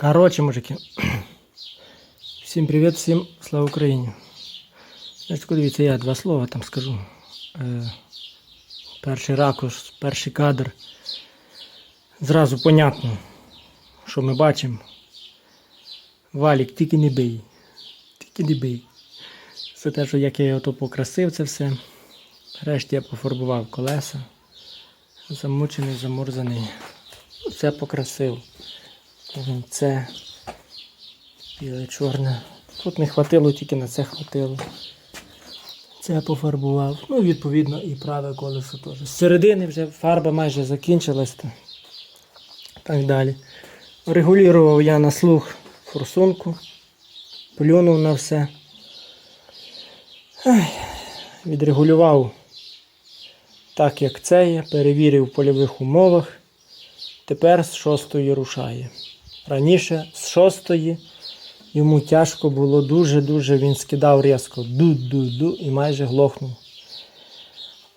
Коротше, мужики. Всім привіт, всім слава Україні. Значить, дивіться, я два слова там скажу. Е, перший ракурс, перший кадр. Зразу понятно, що ми бачимо. Валік, тільки не бий. Тільки не бий. Це те, що як я його покрасив, це все. Решті я пофарбував колеса. Замучений, замурзаний. Це покрасив. Це біле чорне. Тут не хватило, тільки на це хватило. Це пофарбував. Ну, відповідно, і праве колесо теж. З середини вже фарба майже закінчилась. та Так далі. Регулював я на слух форсунку, плюнув на все. Ай, Відрегулював так, як це є, перевірив в польових умовах. Тепер з шостої рушає. Раніше з шостої йому тяжко було дуже-дуже, він скидав різко ду-ду-ду і майже глохнув.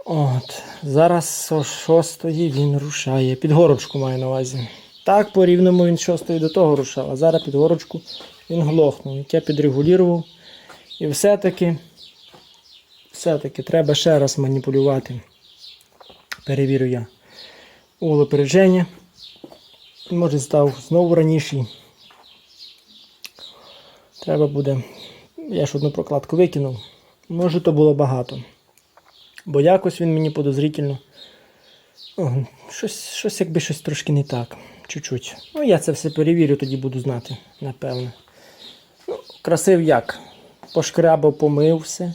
От, Зараз з шостої він рушає. Під горочку маю на увазі. Так, по рівному він шостої до того рушав, а зараз під горочку він глохнув. Я підрегулював. І все-таки, все-таки треба ще раз маніпулювати. Перевірю я. Уло опередження. Може став знову раніший. Треба буде. Я ж одну прокладку викинув. Може то було багато. Бо якось він мені подозрительно. О, щось, щось якби щось трошки не так. Чуть-чуть. Ну, я це все перевірю, тоді буду знати, напевно. Ну, красив як? Пошкрябав, помив все.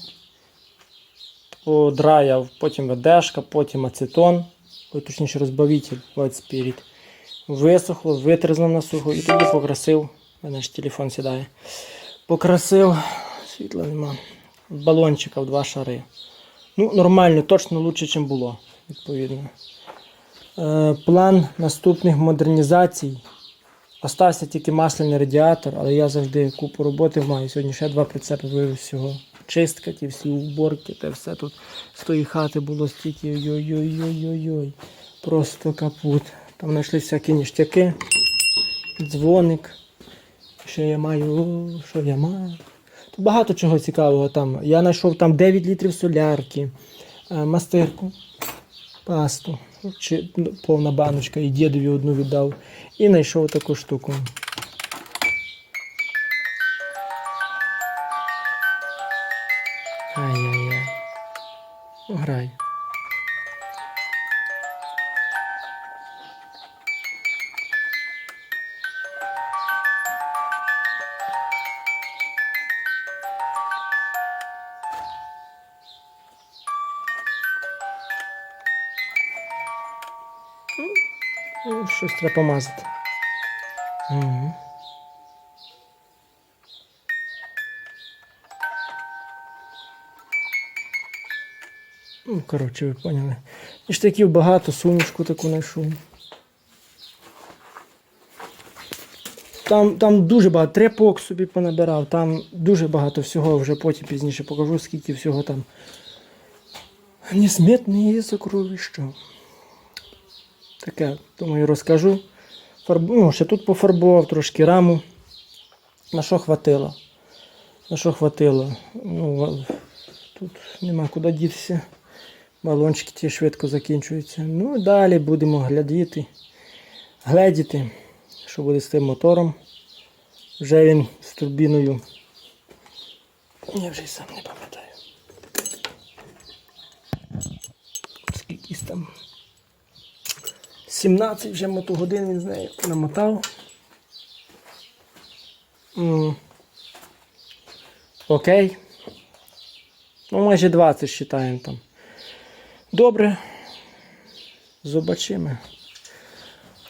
Подраяв, потім ведешка, потім ацетон. Ой, точніше розбавитель, White Spirit. Висохло, витризнув на сухо і тоді покрасив. Ж телефон сідає. Покрасив, світла нема. Балончика в два шари. Ну, нормально, точно краще, ніж було, відповідно. Е, план наступних модернізацій. Остався тільки масляний радіатор, але я завжди купу роботи маю. Сьогодні ще два прицепи вивез всього. Чистка, ті всі уборки, те все тут з тої хати було стільки. Ой-ой-ой-ой-ой. Просто капут. Там знайшли всякі ніштяки, дзвоник. Що я маю, що я маю. Тут багато чого цікавого там. Я знайшов там 9 літрів солярки, е, мастирку, пасту, чи, ну, повна баночка, і дідові одну віддав. І знайшов таку штуку. Ай-яй-яй. Грай. Щось треба помазати. Угу. Ну, коротше, ви поняли. Ніштяків багато, сумішку таку знайшов. Там, там дуже багато трепок собі понабирав, там дуже багато всього, вже потім пізніше покажу, скільки всього там. Несметне сокровище. Таке, думаю, розкажу. Фарб... Ну, ще тут пофарбував трошки раму. На що хватило? На що хватило? Ну, тут нема куди дітися. Балончики ті швидко закінчуються. Ну і далі будемо глядіти, гледіти, що буде з тим мотором. Вже він з турбіною. Я вже й сам не пам'ятаю. Скільки там. 17 вже мотогодин він з нею намотав. М. Окей. Ну, майже 20 вважаємо там. Добре. Зубачимо.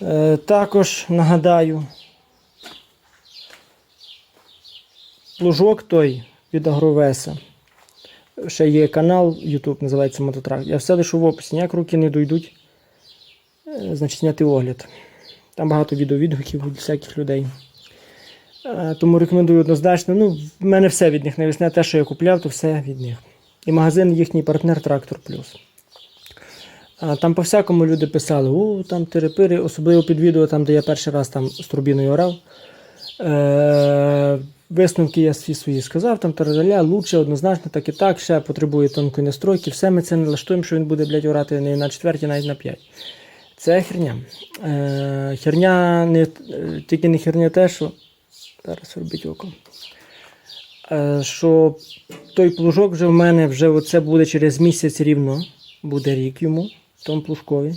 Е, також нагадаю, плужок той від Агровеса. Ще є канал YouTube, називається Мототрак. Я все лишу в описі, ніяк руки не дойдуть. Е, Значить, зняти огляд. Там багато відеовідгуків від всяких людей. Е, Тому рекомендую однозначно. Ну, в мене все від них навісне, те, що я купляв, то все від них. І магазин їхній партнер Трактор Плюс. Там по всякому люди писали, о, там терепири, особливо під відео, там, де я перший раз там з турбіною орав. Е, висновки я всі свої сказав, там тараля, лучше, однозначно, так і так, ще потребує тонкої настройки. Все ми це налаштуємо, що він буде, блядь, орати не на четвертій, навіть на п'ять. Це херня. Е, херня не, е, тільки не херня те, що. Зараз робіть око. Е, що той плужок вже в мене вже оце буде через місяць рівно, буде рік йому, тому плужкові.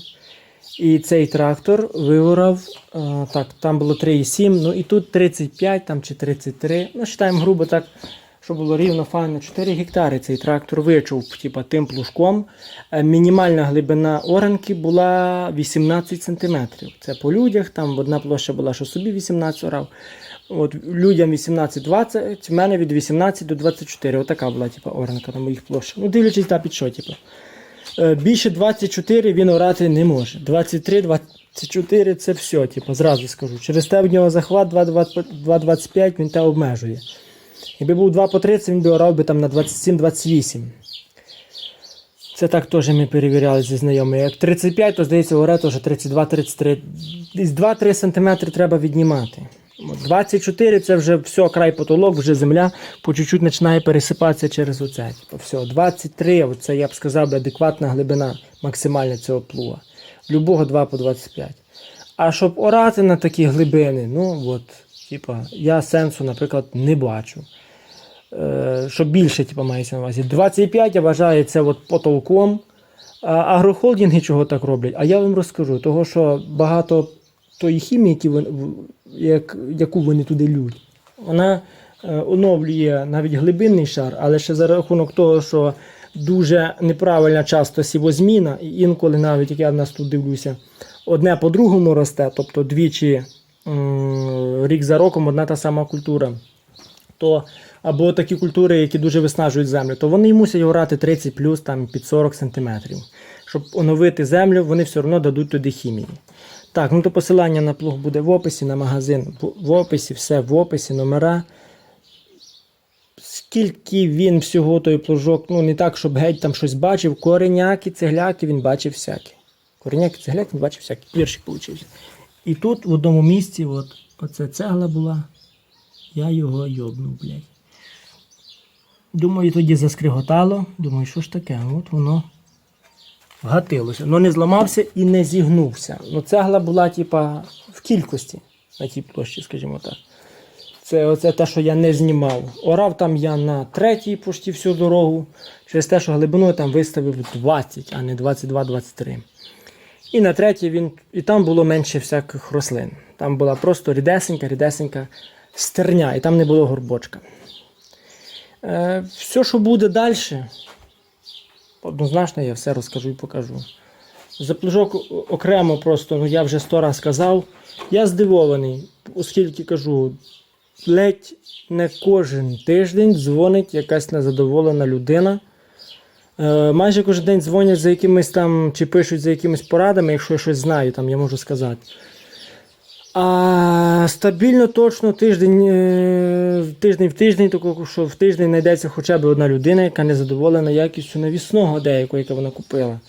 І цей трактор виворав, е, так, там було 3,7, ну і тут 35 там, чи 33. Ну, вважаємо грубо так, щоб було рівно файно. 4 гектари цей трактор вичув типа, тим плужком. Е, Мінімальна глибина оранки була 18 см. Це по людях, там одна площа була, що собі 18 орав. От людям 18-20, в мене від 18 до 24. Отака була типа, оранка на моїх площах. Ну, дивлячись та під що, типу. Більше 24 він орати не може. 23, 24 це все, типу, зразу скажу. Через те в нього захват 2,25 він те обмежує. Якби був 2 по 30, він би орав би там на 27-28. Це так теж ми перевіряли зі знайомими. Як 35, то здається, оре теж 32-33. Десь 2-3 см треба віднімати. 24 це вже все, край потолок, вже земля по чуть-чуть починає пересипатися через оце. Типу, все. 23, це я б сказав, адекватна глибина максимальна цього плуга. Любого 2 по 25. А щоб орати на такі глибини, ну от, типа, я сенсу, наприклад, не бачу. Е, що більше, типу, мається на увазі. 25 я вважаю це от потолком. А агрохолдинги чого так роблять? А я вам розкажу, того що багато тої хімії, які вони, як, яку вони туди лють, вона е, оновлює навіть глибинний шар, але ще за рахунок того, що дуже неправильна часто сівозміна, і інколи навіть як я в нас тут дивлюся, одне по другому росте, тобто двічі рік за роком одна та сама культура то або такі культури, які дуже виснажують землю, то вони мусять орати 30 плюс там під 40 сантиметрів. Щоб оновити землю, вони все одно дадуть туди хімії. Так, ну то посилання на плуг буде в описі, на магазин в- описі, все в описі, номера. Скільки він всього той плужок, ну не так, щоб геть там щось бачив. Кореняки, цегляки він бачив всякі. Кореняки, цегляки він бачив всякі. Віршик получився. І тут в одному місці, от, оце цегла була. Я його йобнув, блядь. Думаю, тоді заскриготало. Думаю, що ж таке? От воно вгатилося. Ну не зламався і не зігнувся. Ну цегла була, типа, в кількості на тій площі, скажімо так. Це оце те, що я не знімав. Орав там я на третій почти всю дорогу. Через те, що глибину там виставив 20, а не 22-23. І на третій він. І там було менше всяких рослин. Там була просто рідесенька, рідесенька стерня, і там не було горбочка. Е, все, що буде далі, однозначно я все розкажу і покажу. За плужок окремо просто, ну я вже сто раз сказав. Я здивований, оскільки кажу, ледь не кожен тиждень дзвонить якась незадоволена людина. Е, майже кожен день дзвонять за якимись там чи пишуть за якимись порадами, якщо я щось знаю, там я можу сказати. А стабільно точно тиждень, е, тиждень в тиждень, тако, що в тиждень знайдеться хоча б одна людина, яка не задоволена якістю навісного деякого, яке вона купила.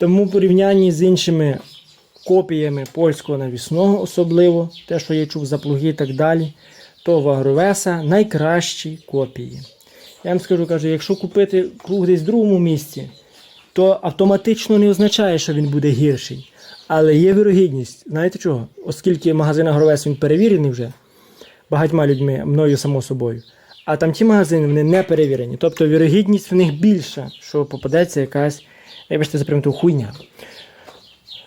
Тому в порівнянні з іншими копіями польського навісного, особливо, те, що я чув за плуги і так далі, то в Агровеса найкращі копії. Я вам скажу, кажу, якщо купити плуг десь в другому місці, то автоматично не означає, що він буде гірший. Але є вірогідність. Знаєте чого? Оскільки магазин Агровес він перевірений вже багатьма людьми, мною само собою. А там ті магазини вони не перевірені. Тобто вірогідність в них більша, що попадеться якась, вибачте, за приміту, хуйня.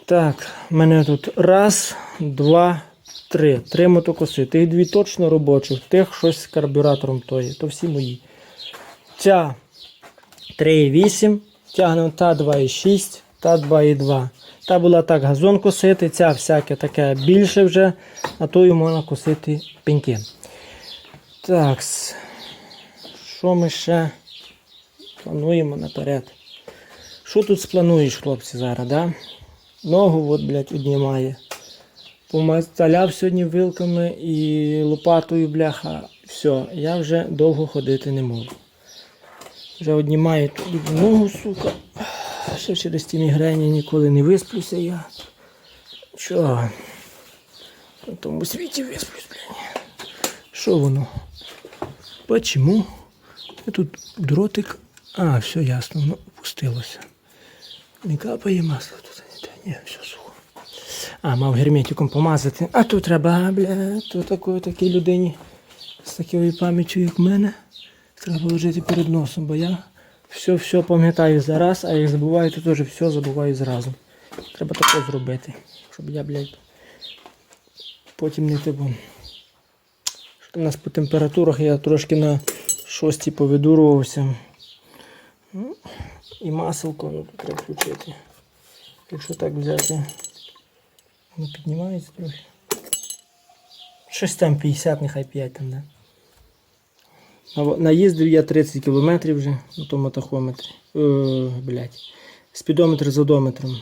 Так, в мене тут раз, два, три. Три мотокоси. Тих дві точно робочих, тих щось з карбюратором тої. То всі мої. Ця 3,8, тягнемо та 2,6, та 2,2. Та була так газон косити, ця всяке таке більше вже, а тою можна косити пеньки. Так, що ми ще плануємо наперед? Що тут сплануєш, хлопці, зараз, да? Ногу, от, блядь, однімає. Помацаляв сьогодні вилками і лопатою, бляха. Все, я вже довго ходити не можу. Вже однімає тут ногу, сука. Ще через ті мігрені ніколи не висплюся я. Чого? На тому світі висплюсь, блядь. Що воно? Почему? І Тут дротик. А, все ясно, ну пустилося. Не капає масло тут. Ні, все сухо. А, мав герметиком помазати. А тут треба, бля, то такої такій людині з такою пам'яттю, як в мене, треба лежати перед носом, бо я все-все пам'ятаю зараз, а як забуваю, то теж все забуваю зразу. Треба таке зробити, щоб я, блядь, потім не типу. Що у нас по температурах я трошки на шостій повидурувався. Ну, і маселко ну, треба включити. Якщо так взяти, воно піднімається трохи. Щось там 50, нехай 5 там, да. На- Наїздив я 30 кілометрів вже на тому тахометрі. Е, блядь. Спідометр з одометром.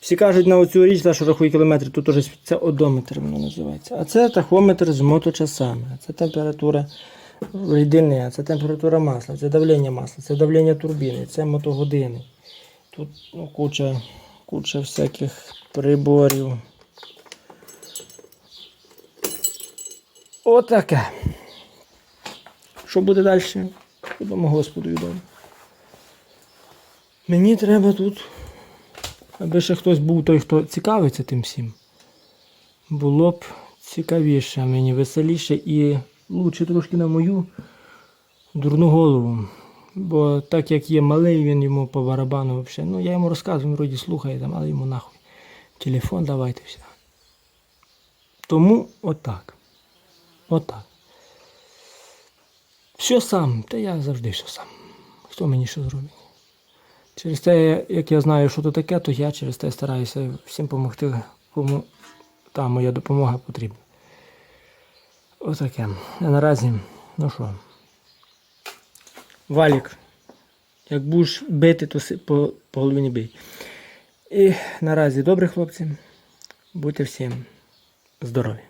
Всі кажуть на оцю річ, та, що рахує кілометри, тут теж це одометр воно називається. А це тахометр з моточасами. Це температура рідини, це температура масла, це давлення масла, це давлення турбіни, це мотогодини. Тут ну, куча, куча всяких приборів. Отаке. Що буде далі? Будемо Господу відомо. Мені треба тут, аби ще хтось був той, хто цікавиться тим всім. Було б цікавіше, мені веселіше і лучше трошки на мою дурну голову. Бо так як є малий, він йому по барабану взагалі. Ну, я йому розказую, він вроді слухає там, але йому нахуй. Телефон давайте все. Тому отак. Отак. Все сам, та я завжди все сам. Хто мені що зробить? Через те, як я знаю, що то таке, то я через те стараюся всім допомогти, кому та моя допомога потрібна. Отаке. А наразі, ну що. Валік. Як будеш бити, то по, по голові не бий. І наразі добре, хлопці. Будьте всім здорові.